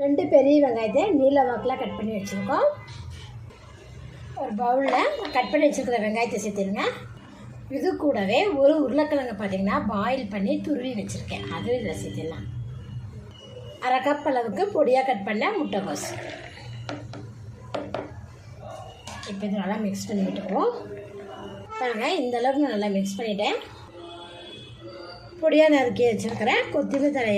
ரெண்டு பெரிய வெங்காயத்தை நீல வாக்கில் கட் பண்ணி வச்சுருக்கோம். ஒரு பவுலில் கட் பண்ணி வச்சுருக்கிற வெங்காயத்தை சேர்த்துருங்க. இது கூடவே ஒரு உருளைக்கிழங்கு பார்த்தீங்கன்னா பாயில் பண்ணி துருவி வச்சுருக்கேன். அது இதில் சேர்த்துடலாம். அரை கப் அளவுக்கு பொடியாக கட் பண்ண முட்டைகோஸ் இப்போ இது நல்லா மிக்ஸ் பண்ணி விட்டுக்குவோம். பாருங்கள் இந்த அளவுக்கு நான் நல்லா மிக்ஸ் பண்ணிட்டேன். பொடியாக நறுக்கி வச்சுருக்கிறேன் கொத்தமல்லி தழை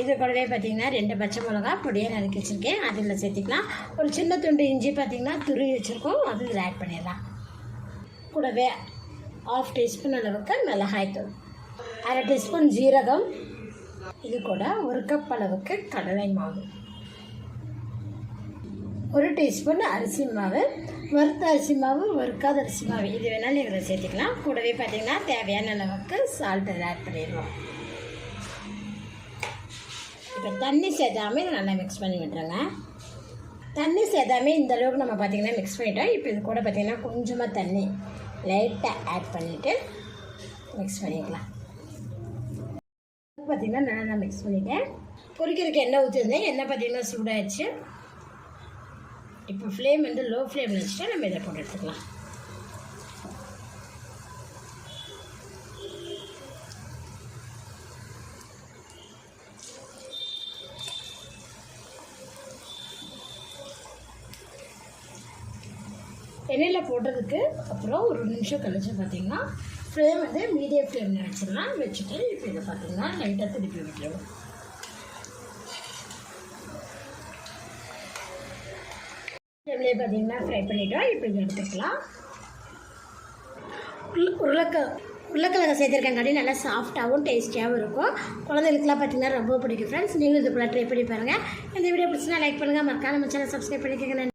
இது கூடவே பார்த்தீங்கன்னா ரெண்டு பச்சை மிளகா பொடியாக நறுக்கி வச்சுருக்கேன். அதில் சேர்த்திக்கலாம். ஒரு சின்ன துண்டு இஞ்சி பார்த்தீங்கன்னா துருவி வச்சுருக்கோம். அது இதில் ஆட் பண்ணிடலாம். கூடவே ஆஃப் டீஸ்பூன் அளவுக்கு மிளகாய்த்தூள் அரை டீஸ்பூன் ஜீரகம். இது கூட ஒரு கப் அளவுக்கு கடலை மாவு. ஒரு டீஸ்பூன் அரிசி மாவு வறுத்த அரிசி மாவு வறுக்காத அரிசி மாவு. இது வேணாலும் இதில் சேர்த்துக்கலாம். கூடவே பார்த்தீங்கன்னா தேவையான அளவுக்கு சால்ட் ஆட் பண்ணிடுவோம் இப்போ தண்ணி சேர்த்தாமல் இதை நல்லா மிக்ஸ் பண்ணி விட்டுருங்க. தண்ணி சேர்த்தாமே இந்த அளவுக்கு நம்ம பார்த்திங்கன்னா மிக்ஸ் பண்ணிட்டோம். இப்போ இது கூட பார்த்தீங்கன்னா கொஞ்சமாக தண்ணி லைட்டாக ஆட் பண்ணிவிட்டு மிக்ஸ் பண்ணிக்கலாம். பார்த்திங்கன்னா நல்லா நான் மிக்ஸ் பண்ணிட்டேன். பொரிக்கிறதுக்கு எண்ணெய் ஊற்றிருந்தேன் எண்ணெய் பார்த்தீங்கன்னா சூடாயிடுச்சு. இப்போ ஃப்ளேம் வந்து லோ ஃப்ளேமில் வச்சுட்டு நம்ம இதை போட்டு எடுத்துக்கலாம். எண்ணெயில் போட்டதுக்கு அப்புறம் ஒரு நிமிஷம் கழிச்சு பார்த்தீங்கன்னா ஃப்ளேம் வந்து மீடியம் ஃப்ளேமில் வச்சிடலாம் வச்சுட்டு இப்போ இதை பார்த்தீங்கன்னா லைட்டாக திருப்பி விட்டுருவோம் இதுலேயே பார்த்தீங்கன்னா ஃப்ரை பண்ணிவிட்டோம் இப்படி எடுத்துக்கலாம். உருளைக்க உருளைக்கிழங்கு சேர்த்துருக்கங்காட்டி நல்லா சாஃப்டாகவும் டேஸ்டியாகவும் இருக்கும். குழந்தைகளுக்குலாம் பார்த்தீங்கன்னா ரொம்ப பிடிக்கும் ஃப்ரெண்ட்ஸ் நீங்களும் இது போல் ட்ரை பண்ணி பாருங்கள் இந்த வீடியோ பிடிச்சினா லைக் பண்ணுங்கள் மறக்காம நம்ம சேனல் சப்ஸ்கிரைப் பண்ணிக்கோங்க. நன்றி.